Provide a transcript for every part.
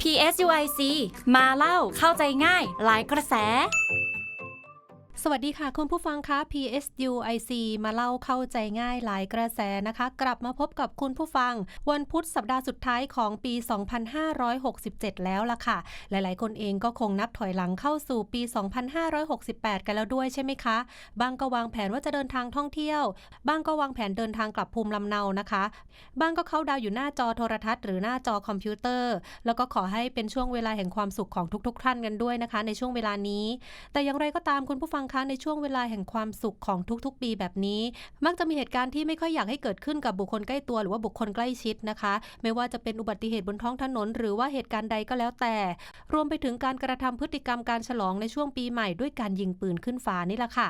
PSUIC มาเล่าเข้าใจง่าย หลายกระแส สวัสดีค่ะคุณผู้ฟังคะ PSUIC มาเล่าเข้าใจง่ายหลายกระแสนะคะ กลับมาพบกับคุณผู้ฟัง วันพุธสัปดาห์สุดท้ายของปี 2567 แล้วล่ะค่ะ หลายๆ คนเองก็คงนับถอยหลังเข้าสู่ปี 2568 กันแล้วด้วยใช่ไหมคะ บางก็วางแผนว่าจะเดินทางท่องเที่ยว บางก็วางแผนเดินทางกลับภูมิลำเนานะคะ บางก็เข้าดาวอยู่หน้าจอโทรทัศน์หรือหน้าจอคอมพิวเตอร์ แล้วก็ขอให้เป็นช่วงเวลาแห่งความสุขของทุก ๆ ท่านกันด้วยนะคะ ในช่วงเวลานี้ แต่อย่างไรก็ตามคุณผู้ฟังคะในช่วงเวลาแห่งความสุขของทุกๆ ปีแบบนี้ มักจะมีเหตุการณ์ที่ไม่ค่อยอยากให้เกิดขึ้นกับบุคคลใกล้ตัวหรือว่าบุคคลใกล้ชิดนะคะ ไม่ว่าจะเป็นอุบัติเหตุบนท้องถนน หรือว่าเหตุการณ์ใดก็แล้วแต่ รวมไปถึงการกระทำพฤติกรรมการฉลองในช่วงปีใหม่ด้วยการยิงปืนขึ้นฟ้านี่แหละค่ะ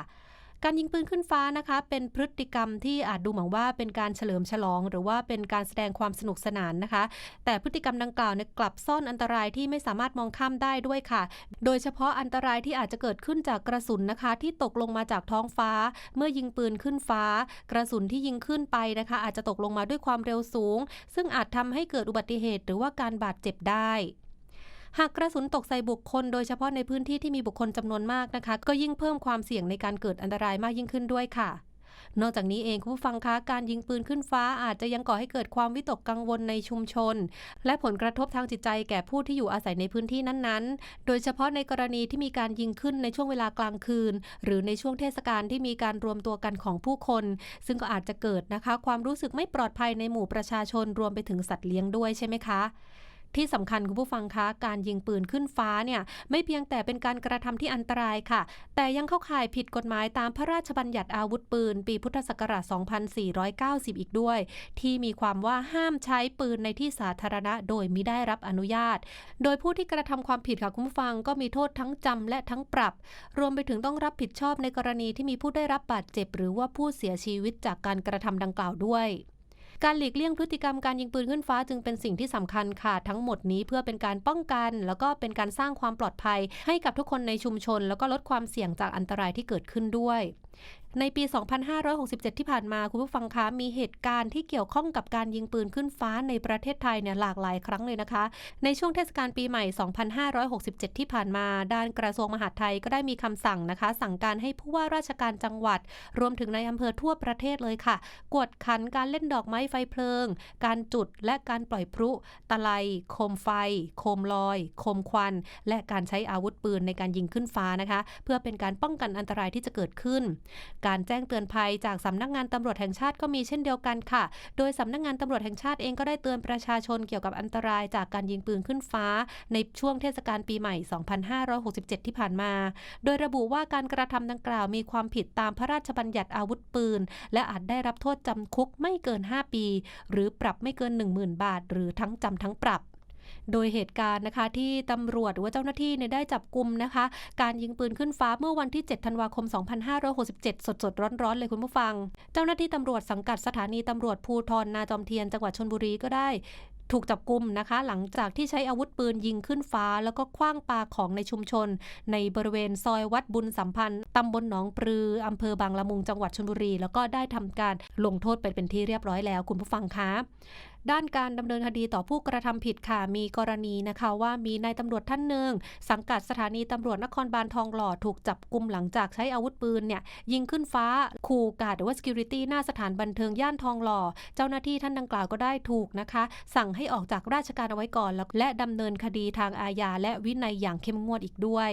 การยิงปืนขึ้นฟ้านะคะ เป็นพฤติกรรมที่อาจดูเหมือนว่าเป็นการเฉลิมฉลอง หรือว่าเป็นการแสดงความสนุกสนานนะคะ แต่พฤติกรรมดังกล่าวเนี่ยกลับซ่อนอันตรายที่ไม่สามารถมองข้ามได้ด้วยค่ะ โดยเฉพาะอันตรายที่อาจจะเกิดขึ้นจากกระสุนนะคะ ที่ตกลงมาจากท้องฟ้า เมื่อยิงปืนขึ้นฟ้า กระสุนที่ยิงขึ้นไปนะคะ อาจจะตกลงมาด้วยความเร็วสูง ซึ่งอาจทำให้เกิดอุบัติเหตุ หรือว่าการบาดเจ็บได้ หากกระสุนตกใส่บุคคล โดยเฉพาะในพื้นที่ที่มีบุคคลจำนวนมากนะคะ ก็ยิ่งเพิ่มความเสี่ยงในการเกิดอันตรายมากยิ่งขึ้นด้วยค่ะ นอกจากนี้เองคุณผู้ฟังคะการยิงปืนขึ้นฟ้าอาจจะยังก่อให้เกิดความวิตกกังวลในชุมชน และผลกระทบทางจิตใจแก่ผู้ที่อยู่อาศัยในพื้นที่นั้นๆ โดยเฉพาะในกรณีที่มีการยิงขึ้นในช่วงเวลากลางคืน หรือในช่วงเทศกาลที่มีการรวมตัวกันของผู้คน ซึ่งก็อาจจะเกิดนะคะ ความรู้สึกไม่ปลอดภัยในหมู่ประชาชนรวมไปถึงสัตว์เลี้ยงด้วยใช่ไหมคะ ที่สำคัญคุณผู้ฟังคะการยิงปืนขึ้นฟ้าเนี่ยไม่เพียงแต่เป็นการกระทำที่อันตรายค่ะ แต่ยังเข้าข่ายผิดกฎหมายตามพระราชบัญญัติอาวุธปืน ปีพุทธศักราช 2490 อีกด้วย ที่มีความว่าห้ามใช้ปืนในที่สาธารณะโดยมิได้รับอนุญาต โดยผู้ที่กระทำความผิดค่ะคุณผู้ฟังก็มีโทษทั้งจำและทั้งปรับ รวมไปถึงต้องรับผิดชอบในกรณีที่มีผู้ได้รับบาดเจ็บ หรือว่าผู้เสียชีวิตจากการกระทำดังกล่าวด้วย การหลีกเลี่ยงพฤติกรรมการยิงปืนขึ้นฟ้าจึงเป็นสิ่งที่สำคัญค่ะ ทั้งหมดนี้เพื่อเป็นการป้องกัน แล้วก็เป็นการสร้างความปลอดภัย ให้กับทุกคนในชุมชน แล้วก็ลดความเสี่ยงจากอันตรายที่เกิดขึ้นด้วย ในปี 2567 ที่ผ่านมาคุณผู้ฟังคะมีเหตุการณ์ที่เกี่ยวข้องกับการยิงปืนขึ้นฟ้าในประเทศไทยเนี่ยหลากหลายครั้งเลยนะคะ ในช่วงเทศกาลปีใหม่ 2567 ที่ผ่านมา ด้านกระทรวงมหาดไทยก็ได้มีคำสั่งนะคะ สั่งการให้ผู้ว่าราชการจังหวัด รวมถึงในอำเภอทั่วประเทศเลยค่ะ กวดขันการเล่นดอกไม้ไฟเพลิง การจุดและการปล่อยพลุตะไลโคมไฟ โคมลอย โคมควัน และการใช้อาวุธปืนในการยิงขึ้นฟ้านะคะ เพื่อเป็นการป้องกันอันตรายที่จะเกิดขึ้นการแจ้งเตือนภัยจากสำนักงานตำรวจแห่งชาติก็มีเช่นเดียวกันค่ะ โดยสำนักงานตำรวจแห่งชาติเองก็ได้เตือนประชาชนเกี่ยวกับอันตรายจากการยิงปืนขึ้นฟ้า ในช่วงเทศกาลปีใหม่ 2567 ที่ผ่านมา โดยระบุว่าการกระทำดังกล่าวมีความผิดตามพระราชบัญญัติอาวุธปืน และอาจได้รับโทษจำคุกไม่เกิน 5 ปี หรือปรับไม่เกิน 10,000 บาท หรือทั้งจำทั้งปรับ โดยเหตุการณ์นะคะที่ตำรวจหรือว่าเจ้าหน้าที่เนี่ยได้จับกลุ่มนะคะ การยิงปืนขึ้นฟ้าเมื่อวันที่ 7 ธันวาคม 2567 สดๆ ร้อนๆ เลยคุณผู้ฟัง เจ้าหน้าที่ตำรวจสังกัดสถานีตำรวจภูทรนาจอมเทียนจังหวัดชนบุรีก็ได้ถูกจับกลุ่มนะคะ หลังจากที่ใช้อาวุธปืนยิงขึ้นฟ้า แล้วก็คว้างปาของในชุมชน ในบริเวณซอยวัดบุญสัมพันธ์ตำบลหนองปลืออำเภอบางละมุงจังหวัดชลบุรี แล้วก็ได้ทำการลงโทษไปเป็นที่เรียบร้อยแล้วคุณผู้ฟังคะ ด้านการดำเนินคดีต่อผู้กระทำผิดค่ะ มีกรณีนะคะว่ามีนายตำรวจท่านหนึ่ง สังกัดสถานีตำรวจนครบาลทองหล่อถูกจับกุมหลังจากใช้อาวุธปืนเนี่ยยิงขึ้นฟ้าขู่กาดหรือว่า security หน้าสถานบันเทิงย่านทองหล่อ เจ้าหน้าที่ท่านดังกล่าวก็ได้ถูกนะคะ สั่งให้ออกจากราชการเอาไว้ก่อน แล้วและดำเนินคดีทางอาญาและวินัยอย่างเข้มงวดอีกด้วย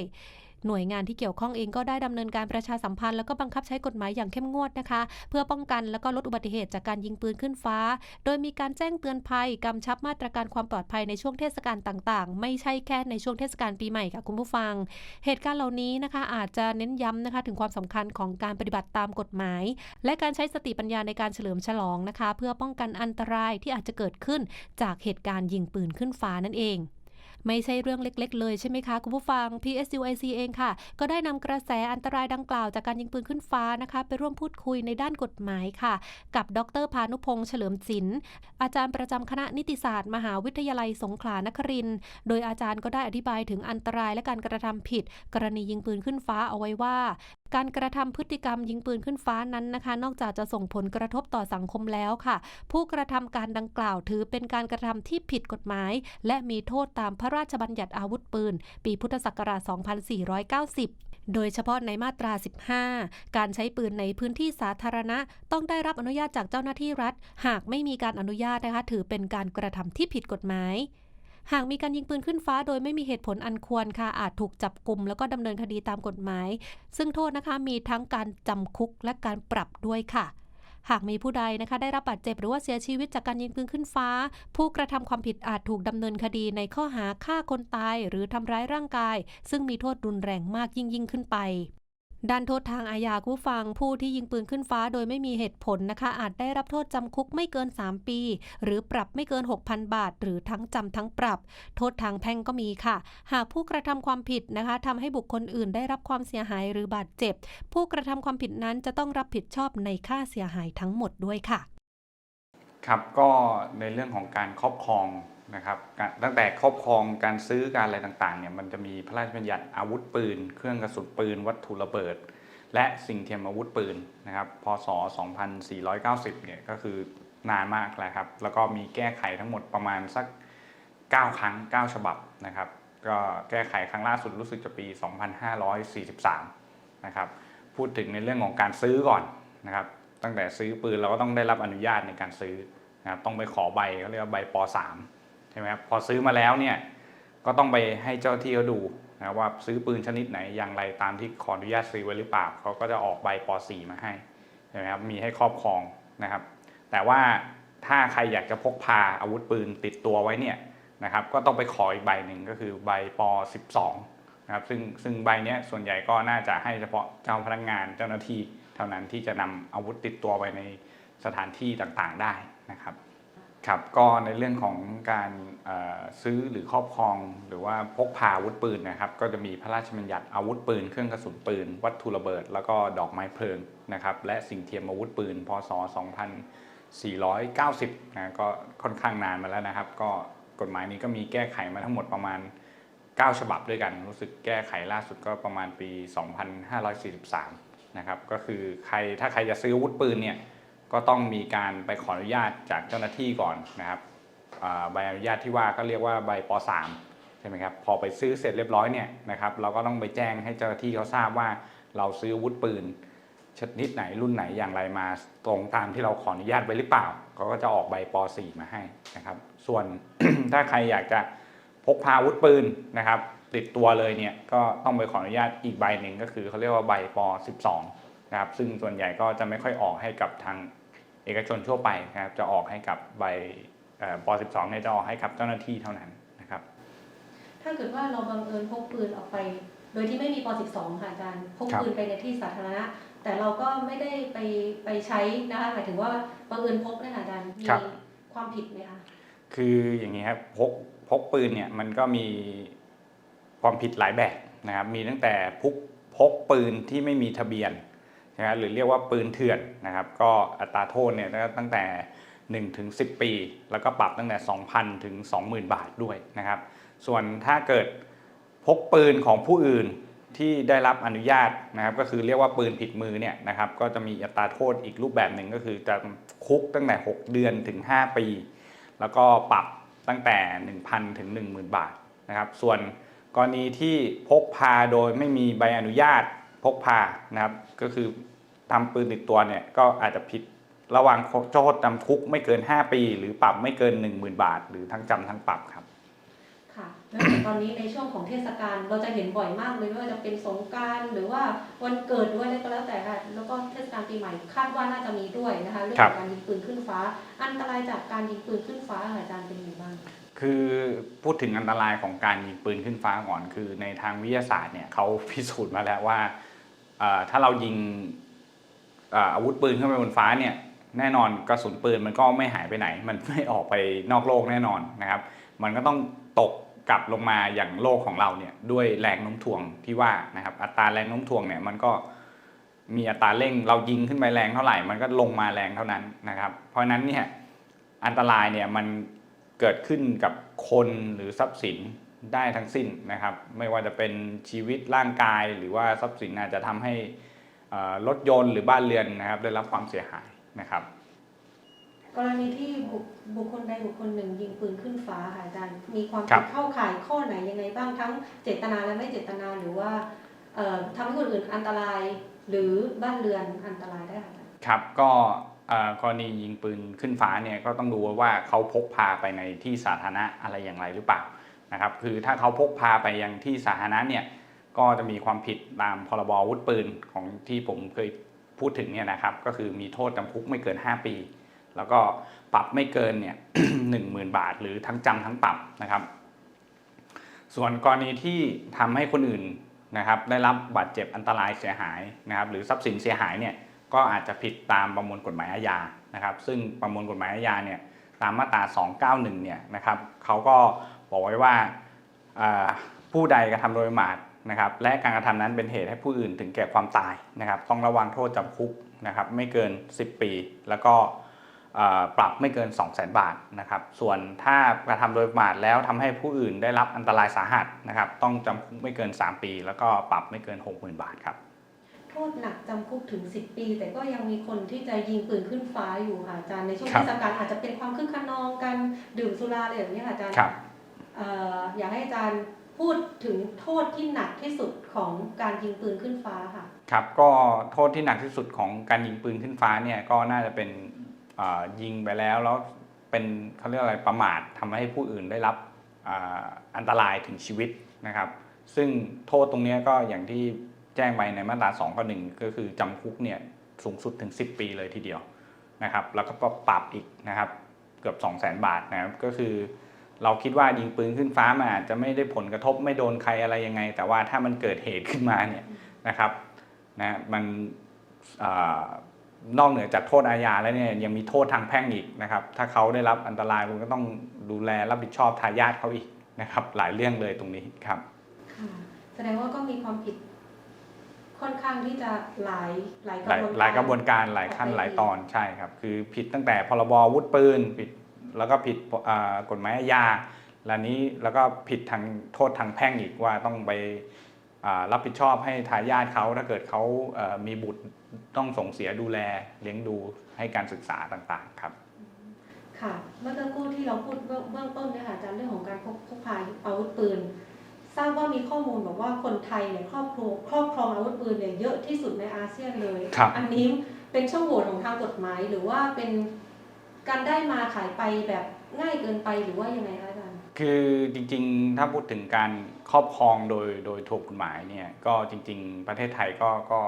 หน่วยงานที่เกี่ยวข้องเองก็ได้ดำเนินการประชาสัมพันธ์แล้วก็บังคับใช้กฎหมายอย่างเข้มงวดนะคะ เพื่อป้องกันแล้วก็ลดอุบัติเหตุจากการยิงปืนขึ้นฟ้า โดยมีการแจ้งเตือนภัยกำชับมาตรการความปลอดภัยในช่วงเทศกาลต่างๆ ไม่ใช่แค่ในช่วงเทศกาลปีใหม่ค่ะคุณผู้ฟัง เหตุการณ์เหล่านี้นะคะอาจจะเน้นย้ำนะคะถึงความสำคัญของการปฏิบัติตามกฎหมาย และการใช้สติปัญญาในการเฉลิมฉลองนะคะ เพื่อป้องกันอันตรายที่อาจจะเกิดขึ้นจากเหตุการณ์ยิงปืนขึ้นฟ้านั่นเอง ไม่ใช่เรื่องเล็ก ๆ เลยใช่ไหมคะคุณผู้ฟัง PSUIC เองค่ะ ก็ได้นำกระแสอันตรายดังกล่าวจากการยิงปืนขึ้นฟ้านะคะ ไปร่วมพูดคุยในด้านกฎหมายค่ะ กับดรพานุพงษ์เฉลิมศิลป์อาจารย์ประจำคณะนิติศาสตร์ มหาวิทยาลัยสงขลานครินโดยอาจารย์ก็ได้อธิบายถึงอันตรายและการกระทำผิด กรณียิงปืนขึ้นฟ้าเอาไว้ว่า การกระทำพฤติกรรมยิงปืนขึ้นฟ้านั้นนะคะ นอกจากจะส่งผลกระทบต่อสังคมแล้วค่ะ ผู้กระทำการดังกล่าวถือเป็นการกระทำที่ผิดกฎหมาย และมีโทษตามพระราชบัญญัติอาวุธปืน ปีพุทธศักราช 2490โดยเฉพาะในมาตรา 15 การใช้ปืนในพื้นที่สาธารณะ ต้องได้รับอนุญาตจากเจ้าหน้าที่รัฐ หากไม่มีการอนุญาตนะคะถือเป็นการกระทำที่ผิดกฎหมาย หากมีการยิงปืนขึ้นฟ้าโดยไม่มีเหตุผลอันควรค่ะอาจถูกจับกลุ่มแล้วก็ดำเนินคดีตามกฎหมาย ซึ่งโทษนะคะมีทั้งการจำคุกและการปรับด้วยค่ะหากมีผู้ใดนะคะได้รับบาดเจ็บหรือว่าเสียชีวิตจากการยิงปืนขึ้นฟ้า ผู้กระทำความผิดอาจถูกดำเนินคดีในข้อหาฆ่าคนตาย หรือทำร้ายร่างกาย ซึ่งมีโทษรุนแรงมากยิ่งยิ่งขึ้นไป ด้านโทษทางอาญาผู้ฟังผู้ที่ยิงปืนขึ้นฟ้าโดยไม่มีเหตุผลนะคะ อาจได้รับโทษจำคุกไม่เกิน 3 ปี หรือปรับไม่เกิน 6,000 บาท หรือทั้งจำทั้งปรับ โทษทางแพ่งก็มีค่ะ หากผู้กระทำความผิดนะคะทำให้บุคคลอื่นได้รับความเสียหายหรือบาดเจ็บ ผู้กระทำความผิดนั้นจะต้องรับผิดชอบในค่าเสียหายทั้งหมดด้วยค่ะ ครับก็ในเรื่องของการครอบครอง นะครับตั้งแต่ครอบครองการซื้อการอะไรต่างๆเนี่ยมันจะมีพระราชบัญญัติอาวุธปืน เครื่องกระสุนปืน วัตถุระเบิด และสิ่งเทียมอาวุธปืนนะครับพศ 2490 เนี่ยก็คือนานมากแล้วครับ แล้วก็มีแก้ไขทั้งหมดประมาณสัก 9 ครั้ง 9 ฉบับนะครับ ก็แก้ไขครั้งล่าสุดรู้สึกจะปี 2543 นะครับ พูดถึงในเรื่องของการซื้อก่อนนะครับ ตั้งแต่ซื้อปืนเราก็ต้องได้รับอนุญาตในการซื้อนะครับ ต้องไปขอใบเขาเรียกว่าใบป .3 ช่ไหมครับพอซื้อมาแล้วเนี่ยก็ต้องไปให้เจ้าที่เขาดูนะครับว่าซื้อปืนชนิดไหนอย่างไรตามที่ขออนุญาตซื้อไว้หรือเปล่าเขาก็จะออกใบป .4 มาให้ใช่ไหมครับมีให้ครอบครองนะครับ แต่ว่าถ้าใครอยากจะพกพาอาวุธปืนติดตัวไว้เนี่ยนะครับก็ต้องไปขออีกใบหนึ่งก็คือใบป .12 นะครับซึ่งซึ่งใบนี้ส่วนใหญ่ก็น่าจะให้เฉพาะเจ้าพนักงานเจ้าหน้าที่เท่านั้นที่จะนำอาวุธติดตัวไปในสถานที่ต่างๆได้นะครับ ครับก็ในเรื่องของการซื้อหรือครอบครอง หรือว่าพกพาอาวุธปืนนะครับ ก็จะมีพระราชบัญญัติอาวุธปืน เครื่องกระสุนปืน วัตถุระเบิด แล้วก็ดอกไม้เพลิงนะครับและสิ่งเทียมอาวุธปืน พศ 2490นะก็ค่อนข้างนานมาแล้วนะครับ ก็กฎหมายนี้ก็มีแก้ไขมาทั้งหมดประมาณ 9 ฉบับด้วยกัน รู้สึกแก้ไขล่าสุดก็ประมาณปี 2543นะครับก็คือใครถ้าใครจะซื้ออาวุธปืนเนี่ย ก็ต้องมีการไปขออนุญาตจากเจ้าหน้าที่ก่อนนะครับใบอนุญาตที่ว่าก็เรียกว่าใบป .3 ใช่ไหมครับพอไปซื้อเสร็จเรียบร้อยเนี่ยนะครับเราก็ต้องไปแจ้งให้เจ้าหน้าที่เขาทราบว่าเราซื้ออาวุธปืนชนิดไหนรุ่นไหนอย่างไรมาตรงตามที่เราขออนุญาตไว้หรือเปล่าเขาก็จะออกใบป .4 มาให้นะครับ ส่วนถ้าใครอยากจะพกพาอาวุธปืนนะครับ ติดตัวเลยเนี่ยก็ต้องไปขออนุญาตอีกใบหนึ่งก็คือเขาเรียกว่าใบป .12 นะครับซึ่งส่วนใหญ่ก็จะไม่ค่อยออกให้กับทางเอกชนทั่วไปนะครับจะออกให้กับใบเอ่อป .12 เนี่ยจะออกให้กับเจ้าหน้าที่เท่านั้นนะครับ ถ้าเกิดว่าเราบังเอิญพกปืนออกไป โดยที่ไม่มีป .12 ค่ะอาจารย์พกครับปืนไปในที่สาธารณะ แต่เราก็ไม่ได้ไปไปใช้นะคะหมายถึงว่าบังเอิญพกเนยคะอาจารย์มีความผิดไหมคะคืออย่างนี้ครับพกพกปืนเนี่ยมันก็มีความผิดหลายแบบนะครับมีตั้งแต่พกพกปืนที่ไม่มีทะเบียน นะครับหรือเรียกว่าปืนเถื่อนนะครับ ก็อัตราโทษเนี่ยตั้งแต่1ถึง10 ปี แล้วก็ปรับตั้งแต่ 2,000 ถึง 20,000 บาทด้วยนะครับ ส่วนถ้าเกิดพกปืนของผู้อื่นที่ได้รับอนุญาตนะครับ ก็คือเรียกว่าปืนผิดมือเนี่ยนะครับ ก็จะมีอัตราโทษอีกรูปแบบหนึ่งก็คือจะคุกตั้งแต่ 6 เดือนถึง 5 ปี แล้วก็ปรับตั้งแต่ 1,000 ถึง 10,000 บาทนะครับ ส่วนกรณีที่พกพาโดยไม่มีใบอนุญาต พกพานะครับ ก็คือทำปืนติดตัวเนี่ยก็อาจจะผิดระหว่างโทษจำคุกไม่เกิน 5 ปี หรือปรับไม่เกิน 10,000 บาท หรือทั้งจำทั้งปรับครับค่ะแล้วอย่างตอนนี้ในช่วงของเทศกาลเราจะเห็นบ่อยมากเลยไม่ว่าจะเป็นสงกรารหรือว่าวันเกิดหรือว่าอะไรก็แล้วแต่ค่ะแล้วก็เทศกาลปีใหม่คาดว่าน่าจะมีด้วยนะคะเรื่องของการยิงปืนขึ้นฟ้า อันตรายจากการยิงปืนขึ้นฟ้าค่ะอาจารย์เป็นยังไงบ้างคือพูดถึงอันตรายของการยิงปืนขึ้นฟ้าก่อนคือในทางวิทยาศาสตร์เนี่ยเขาพิสูจน์มาแล้วว่าเอ่อ ถ้าเรายิงเอ่ออาวุธปืนขึ้นไปบนฟ้าเนี่ยแน่นอนกระสุนปืนมันก็ไม่หายไปไหน มันไม่ออกไปนอกโลกแน่นอนนะครับ มันก็ต้องตกกลับลงมาอย่างโลกของเราเนี่ยด้วยแรงโน้มถ่วงที่ว่านะครับอัตราแรงโน้มถ่วงเนี่ยมันก็มีอัตราเร่งเรายิงขึ้นไปแรงเท่าไหร่ มันก็ลงมาแรงเท่านั้นนะครับ เพราะฉะนั้นเนี่ยอันตรายเนี่ยมันเกิดขึ้นกับคนหรือทรัพย์สิน ได้ทั้งสิ้นนะครับ ไม่ว่าจะเป็นชีวิตร่างกาย หรือว่าทรัพย์สินอาจจะทำให้เอ่อรถยนต์หรือบ้านเรือนนะครับ ได้รับความเสียหายนะครับ กรณีที่บุคบุคคลใดบุคคลหนึ่งยิงปืนขึ้นฟ้าค่ะอาจารย์มีความครัผิบดเข้าข่ายข้อไหนยังไงบ้างทั้งเจตนาและไม่เจตนาหรือว่าเอ่อทำให้คนอื่นอันตรายหรือบ้านเรือนอันตรายได้ค่ะอาจารย์ครับก็เอ่อกรณียิงปืนขึ้นฟ้าเนี่ยก็ต้องดูว่าเขาพกพาไปในที่สาธารณะอะไรอย่างไรหรือเปล่า นะครับคือถ้าเขาพกพาไปยังที่สาธารณะเนี่ยก็จะมีความผิดตามพรบอาวุธปืนของที่ผมเคยพูดถึงเนี่ยนะครับก็คือมีโทษจำคุกไม่เกิน 5 ปี แล้วก็ปรับไม่เกินเนี่ยหนึ่งหมื่นบาท หรือทั้งจำทั้งปรับนะครับ ส่วนกรณีที่ทำให้คนอื่นนะครับได้รับบาดเจ็บอันตรายเสียหายนะครับหรือทรัพย์สินเสียหายเนี่ยก็อาจจะผิดตามประมวลกฎหมายอาญานะครับ ซึ่งประมวลกฎหมายอาญาเนี่ยตามมาตรา 291เนี่ยนะครับเขาก็ บอกไว้ว่าอ่าผู้ใดกระทำโดยประมาทนะครับ และการกระทำนั้นเป็นเหตุให้ผู้อื่นถึงแก่ความตายนะครับ ต้องระวังโทษจำคุกนะครับ ไม่เกิน 10 ปี แล้วก็เอ่อปรับไม่เกิน 2 0 0 0 0 0 บาทนะครับ ส่วนถ้ากระทำโดยประมาทแล้วทำให้ผู้อื่นได้รับอันตรายสาหัสนะครับ ต้องจำคุกไม่เกิน 3 ปี แล้วก็ปรับไม่เกิน 60,000 บาทครับ โทษหนักจำคุกถึง 10 ปี แต่ก็ยังมีคนที่จะยิงปืนขึ้นฟ้าอยู่ค่ะอาจารย์ในช่วงครัเทบศกาลอาจจะเป็นความคึกขนองกันดื่มสุราอะไรแบบนี้ค่ะอาจารย์ครับเอยากให้อาจารย์พูดถึงโทษที่หนักที่สุดของการยิงปืนขึ้นฟ้าค่ะครับก็โทษที่หนักที่สุดของการยิงปืนขึ้นฟ้าเนี่ยก็น่าจะเป็นยิงไปแล้วแล้วเป็นเขาเรียกอะไรประมาททำให้ผู้อื่นได้รับอ,อันตรายถึงชีวิตนะครับ ซึ่งโทษตรงนี้ก็อย่างที่แจ้งไปในมาตรา2ข้อหนึ่งก็คือจำคุกเนี่ยสูงสุดถึง 10 ปีเลยทีเดียวนะครับ แล้วก็ปรับอีกนะครับเกือบ 2 0 0 0 0 0 บาทนะครับก็คือ เราคิดว่ายิงปืนขึ้นฟ้ามันอาจจะไม่ได้ผลกระทบไม่โดนใครอะไรยังไง แต่ว่าถ้ามันเกิดเหตุขึ้นมาเนี่ยนะครับนะมันอานอกเหนือจากโทษอาญาแล้วเนี่ยยังมีโทษทางแพ่งอีกนะครับ ถ้าเขาได้รับอันตรายคุณก็ต้องดูแลรับผิดชอบทายาทเขาอีกนะครับ หลายเรื่องเลยตรงนี้ครับค่ะแสดงว่าก็มีความผิดค่อนข้างที่จะหลายหลายกหลายระบวนการหลายกระบวนการหลายขั้นหลายตอนใช่ครับ คือผิดตั้งแต่พรบอาวุธปืนผิด แล้วก็ผิดอ่ากฎหมายอาญาแล้วนี้แล้วก็ผิดทางโทษทางแพ่งอีกว่าต้องไปอ่ารับผิดชอบให้ทายาทเขาถ้าเกิดเขาเอ่อมีบุตรต้องส่งเสียดูแลเลี้ยงดูให้การศึกษาต่างๆครับ ค่ะเมื่อสักครู่ที่เราพูดเบื้องเบื้องต้นเนี่ยค่ะอาจารย์เรื่องของการพกพกพาอาวุธปืน ทราบว่ามีข้อมูลบอกว่าคนไทยเนี่ยครอบครัวครอบครองอาวุธปืนเนี่ยเยอะที่สุดในอาเซียนเลยครับอันนี้เป็นช่องโหว่ของทางกฎหมายหรือว่าเป็น การได้มาขายไปแบบง่ายเกินไปหรือว่ายังไงคะอาจารย์ คือจริงๆ ถ้าพูดถึงการครอบครองโดยโดยถูกกฎหมายเนี่ยก็จริง ๆ ประเทศไทยก็ก็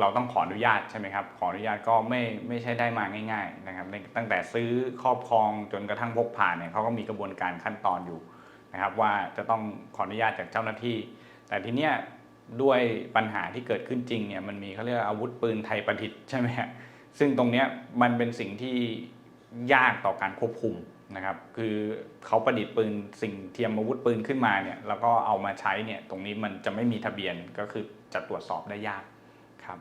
เราต้องขออนุญาตใช่ไหมครับ ขออนุญาตก็ไม่ไม่ใช่ได้มาง่าย ๆ นะครับในตั้งแต่ซื้อครอบครองจนกระทั่งพกพาเนี่ยเขาก็มีกระบวนการขั้นตอนอยู่นะครับ ว่าจะต้องขออนุญาตจากเจ้าหน้าที่ แต่ทีเนี้ยด้วยปัญหาที่เกิดขึ้นจริงเนี่ยมันมีเขาเรียกว่าอาวุธปืนไทยประดิษฐ์ใช่ไหมฮะซึ่งตรงเนี้ยมันเป็นสิ่งที่ ยากต่อการควบคุมนะครับ คือเขาประดิษฐ์ปืนสิ่งเทียมอาวุธปืนขึ้นมาเนี่ยแล้วก็เอามาใช้เนี่ยตรงนี้มันจะไม่มีทะเบียนก็คือจะตรวจสอบได้ยากครับ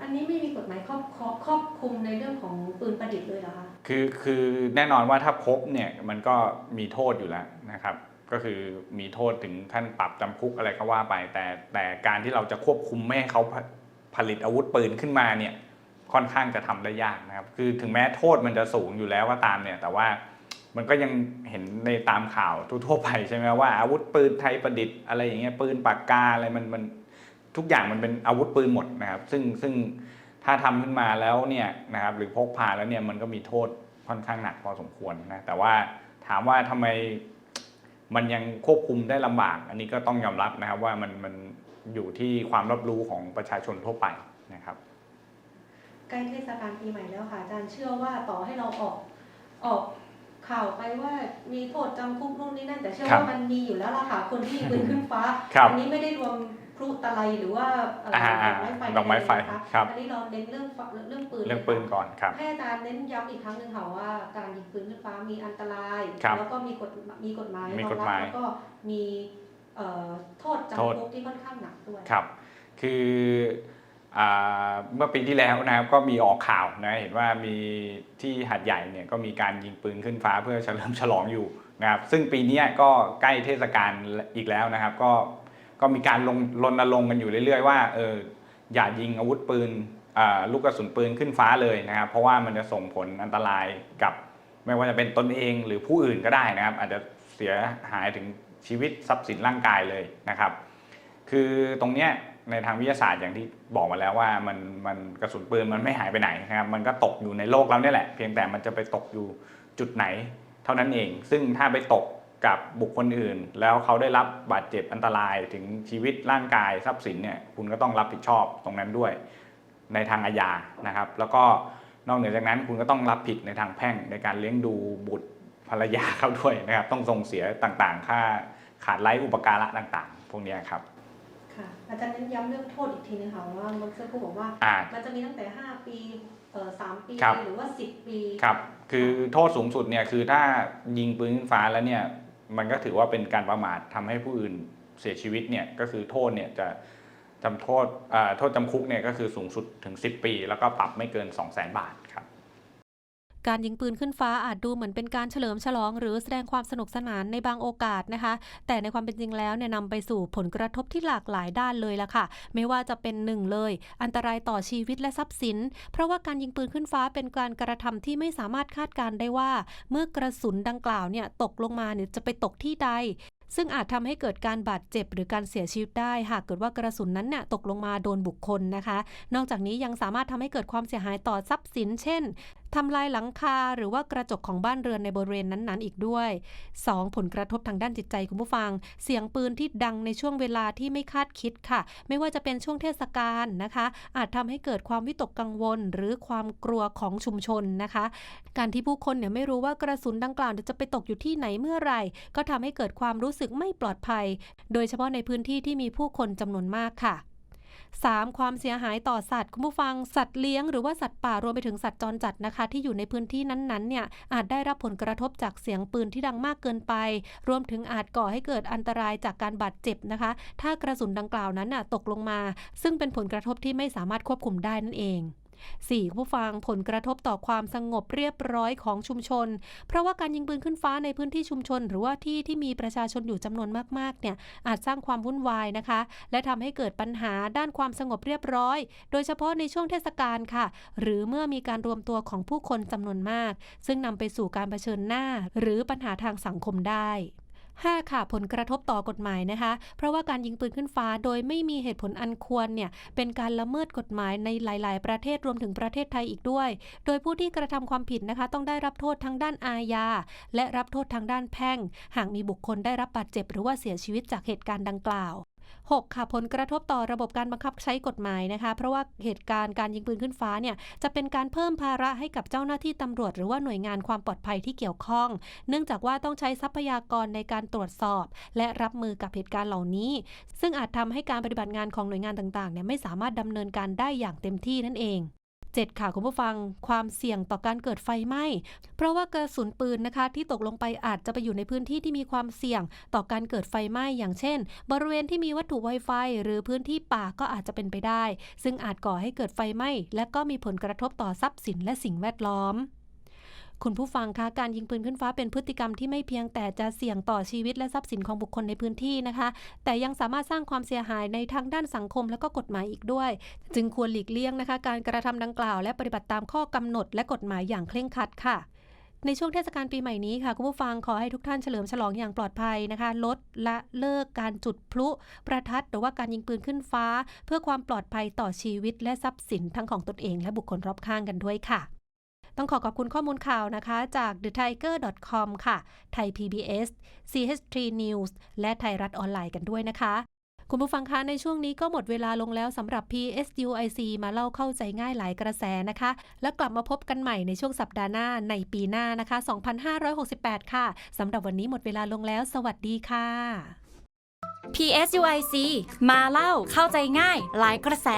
อันนี้ไม่มีกฎหมายครอบครอบครอบคลุมในเรื่องของปืนประดิษฐ์เลยเหรอคะคือคือแน่นอนว่าถ้าพบเนี่ยมันก็มีโทษอยู่แล้วนะครับ ก็คือมีโทษถึงขั้นปรับจำคุกอะไรก็ว่าไป แต่แต่การที่เราจะควบคุมไม่ให้เขาผผลิตอาวุธปืนขึ้นมาเนี่ย ค่อนข้างจะทำได้ยากนะครับ คือถึงแม้โทษมันจะสูงอยู่แล้วก็ตามเนี่ย แต่ว่ามันก็ยังเห็นในตามข่าวทั่วๆไปใช่ไหมว่าอาวุธปืนไทยประดิษฐ์อะไรอย่างเงี้ยปืนปากกาอะไรมันมันทุกอย่างมันเป็นอาวุธปืนหมดนะครับ ซึ่งซึ่งถ้าทำขึ้นมาแล้วเนี่ยนะครับหรือพกพาแล้วเนี่ยมันก็มีโทษค่อนข้างหนักพอสมควรนะแต่ว่าถามว่าทำไมมันยังควบคุมได้ลำบาก อันนี้ก็ต้องยอมรับนะครับว่ามันมันอยู่ที่ความรับรู้ของประชาชนทั่วไปนะครับ ใกล้เทศกาลปีใหม่แล้วค่ะอาจารย์เชื่อว่าต่อให้เราออกออกข่าวไปว่ามีโทษจำคุกนู่นนี่นั่น แต่เชื่อครับว่ามันมีอยู่แล้วล่ะค่ะคนที่ยิงปืนขึ้นฟ้าครับอันี้ไม่ได้รวมพลุตะไลหรือว่าเอ่ออ่าดอกไม้ไฟดอกไม้ไฟนะคะครับอันนี้เราเน้นเรื่องฟ้าเรื่องปืนเรื่องปืนก่อนครับให้อาจารย์เน้นย้ำอีกครั้งหนึ่งค่ะว่าการยิงปืนขึ้นฟ้ามีอันตรายครับแล้วก็มีกฎมีกฎหมายมีรองกฎรับหมายแล้วก็มีเอ่อโทษโทษจำคุกที่ค่อนข้างหนักด้วยครับ คืออ่า เมื่อปีที่แล้วนะครับก็มีออกข่าวนะเห็นว่ามีที่หัดใหญ่เนี่ยก็มีการยิงปืนขึ้นฟ้าเพื่อเฉลิมฉลองอยู่นะครับซึ่งปีนี้ก็ใกล้เทศกาลอีกแล้วนะครับก็ก็มีการลงรณรงค์กันอยู่เรื่อย ๆ ว่าเอออย่ายิงอาวุธปืนลูกกระสุนปืนขึ้นฟ้าเลยนะครับ เพราะว่ามันจะส่งผลอันตรายกับไม่ว่าจะเป็นตนเองหรือผู้อื่นก็ได้นะครับ อาจจะเสียหายถึงชีวิตทรัพย์สินร่างกายเลยนะครับ คือตรงเนี้ย ในทางวิทยาศาสตร์อย่างที่บอกมาแล้วว่ามันมันกระสุนปืนมันไม่หายไปไหนนะครับมันก็ตกอยู่ในโลกเราเนี่ยแหละ เพียงแต่มันจะไปตกอยู่จุดไหน เท่านั้นเอง ซึ่งถ้าไปตกกับบุคคลอื่น แล้วเขาได้รับบาดเจ็บอันตรายถึงชีวิตร่างกายทรัพย์สินเนี่ยคุณก็ต้องรับผิดชอบตรงนั้นด้วยในทางอาญานะครับ แล้วก็นอกเหนือจากนั้นคุณก็ต้องรับผิดในทางแพ่งในการเลี้ยงดูบุตรภรรยาเขาด้วยนะครับ ต้องส่งเสียต่างๆ ค่าขาดไร้อุปการะต่าง ๆ พวกนี้ครับ ค่ะอาจารย์เน้นย้ำเรื่องโทษอีกทีนึงค่ะว่าเมื่อสักครู่บอกว่า อ่า มันจะมีตั้งแต่ 5 ปีเอ่อ3ปีครับ หรือว่า 10 ปีครับ คือโทษสูงสุดเนี่ยคือถ้ายิงปืนขึ้นฟ้าแล้วเนี่ยมันก็ถือว่าเป็นการประมาททำให้ผู้อื่นเสียชีวิตเนี่ยก็คือโทษเนี่ยจะจำโทษอ่าโทษจำคุกเนี่ยก็คือสูงสุดถึง 10 ปี แล้วก็ปรับไม่เกิน 2 0 0 0 0 0 บาทครับ การยิงปืนขึ้นฟ้าอาจดูเหมือนเป็นการเฉลิมฉลอง หรือแสดงความสนุกสนานในบางโอกาสนะคะ แต่ในความเป็นจริงแล้วเนี่ยนำไปสู่ผลกระทบที่หลากหลายด้านเลยละค่ะ ไม่ว่าจะเป็นหนึ่งเลย อันตรายต่อชีวิตและทรัพย์สิน เพราะว่าการยิงปืนขึ้นฟ้าเป็นการกระทำที่ไม่สามารถคาดการได้ว่า เมื่อกระสุนดังกล่าวเนี่ยตกลงมาเนี่ยจะไปตกที่ใดซึ่งอาจทำให้เกิดการบาดเจ็บหรือการเสียชีวิตได้ หากเกิดว่ากระสุนนั้นเนี่ยตกลงมาโดนบุคคลนะคะ นอกจากนี้ยังสามารถทำให้เกิดความเสียหายต่อทรัพย์สิน เช่น ทำลายหลังคาหรือว่ากระจกของบ้านเรือนในบริเวณนั้นๆ อีกด้วย 2. ผลกระทบทางด้านจิตใจคุณผู้ฟัง เสียงปืนที่ดังในช่วงเวลาที่ไม่คาดคิดค่ะ ไม่ว่าจะเป็นช่วงเทศกาลนะคะ อาจทำให้เกิดความวิตกกังวล หรือความกลัวของชุมชนนะคะ การที่ผู้คนเนี่ยไม่รู้ว่ากระสุนดังกล่าวจะไปตกอยู่ที่ไหนเมื่อไหร่ ก็ทำให้เกิดความรู้สึกไม่ปลอดภัย โดยเฉพาะในพื้นที่ที่มีผู้คนจำนวนมากค่ะ 3. ความเสียหายต่อสัตว์ คุณผู้ฟังสัตว์เลี้ยงหรือว่าสัตว์ป่ารวมไปถึงสัตว์จรจัดนะคะ ที่อยู่ในพื้นที่นั้นๆเนี่ยอาจได้รับผลกระทบจากเสียงปืนที่ดังมากเกินไป รวมถึงอาจก่อให้เกิดอันตรายจากการบาดเจ็บนะคะ ถ้ากระสุนดังกล่าวนั้นน่ะตกลงมา ซึ่งเป็นผลกระทบที่ไม่สามารถควบคุมได้นั่นเอง 4. ผู้ฟังผลกระทบต่อความสงบเรียบร้อยของชุมชน เพราะว่าการยิงปืนขึ้นฟ้าในพื้นที่ชุมชน หรือว่าที่ที่มีประชาชนอยู่จำนวนมากๆเนี่ยอาจสร้างความวุ่นวายนะคะ และทำให้เกิดปัญหาด้านความสงบเรียบร้อย โดยเฉพาะในช่วงเทศกาลค่ะ หรือเมื่อมีการรวมตัวของผู้คนจำนวนมาก ซึ่งนำไปสู่การเผชิญหน้า หรือปัญหาทางสังคมได้ 5. ค่ะ ผลกระทบต่อกฎหมายนะคะ เพราะว่าการยิงปืนขึ้นฟ้าโดยไม่มีเหตุผลอันควรเนี่ยเป็นการละเมิดกฎหมายในหลาย ๆ ประเทศรวมถึงประเทศไทยอีกด้วย โดยผู้ที่กระทำความผิดนะคะ ต้องได้รับโทษทั้งด้านอาญาและรับโทษทางด้านแพ่ง หากมีบุคคลได้รับบาดเจ็บหรือว่าเสียชีวิตจากเหตุการณ์ดังกล่าว 6. ค่ะ ผลกระทบต่อระบบการบังคับใช้กฎหมายนะคะ เพราะว่าเหตุการณ์การยิงปืนขึ้นฟ้าเนี่ยจะเป็นการเพิ่มภาระให้กับเจ้าหน้าที่ตำรวจ หรือว่าหน่วยงานความปลอดภัยที่เกี่ยวข้อง เนื่องจากว่าต้องใช้ทรัพยากรในการตรวจสอบ และรับมือกับเหตุการณ์เหล่านี้ ซึ่งอาจทำให้การปฏิบัติงานของหน่วยงานต่างๆเนี่ยไม่สามารถดำเนินการได้อย่างเต็มที่นั่นเอง 7. ค่ะคุณผู้ฟัง ความเสี่ยงต่อการเกิดไฟไหม้ เพราะว่ากระสุนปืนนะคะที่ตกลงไปอาจจะไปอยู่ในพื้นที่ที่มีความเสี่ยงต่อการเกิดไฟไหม้อย่างเช่น บริเวณที่มีวัตถุไวไฟ หรือพื้นที่ป่าก็อาจจะเป็นไปได้ ซึ่งอาจก่อให้เกิดไฟไหม้และก็มีผลกระทบต่อทรัพย์สินและสิ่งแวดล้อม คุณผู้ฟังคะการยิงปืนขึ้นฟ้าเป็นพฤติกรรมที่ไม่เพียงแต่จะเสี่ยงต่อชีวิตและทรัพย์สินของบุคคลในพื้นที่นะคะ แต่ยังสามารถสร้างความเสียหายในทางด้านสังคมและก็กฎหมายอีกด้วย จึงควรหลีกเลี่ยงนะคะ การกระทำดังกล่าวและปฏิบัติตามข้อกำหนด และกฎหมายอย่างเคร่งครัดค่ะในช่วงเทศกาลปีใหม่นี้ค่ะคุณผู้ฟังขอให้ทุกท่านเฉลิมฉลองอย่างปลอดภัยนะคะ ลดละเลิกการจุดพลุประทัดหรือว่าการยิงปืนขึ้นฟ้า เพื่อความปลอดภัยต่อชีวิตและทรัพย์สินทั้งของตนเองและบุคคลรอบข้างกันด้วยค่ะ ต้องขอขอบคุณข้อมูลข่าวนะคะจาก thetiger.com ค่ะ ไทย PBS CH3 News และไทยรัฐออนไลน์กันด้วยนะคะ คุณผู้ฟังคะ ในช่วงนี้ก็หมดเวลาลงแล้วสำหรับ PSUIC มาเล่าเข้าใจง่ายหลายกระแสนะคะ แล้วกลับมาพบกันใหม่ในช่วงสัปดาห์หน้าในปีหน้านะคะ 2568 ค่ะสำหรับวันนี้หมดเวลาลงแล้ว สวัสดีค่ะ PSUIC มาเล่าเข้าใจง่ายหลายกระแส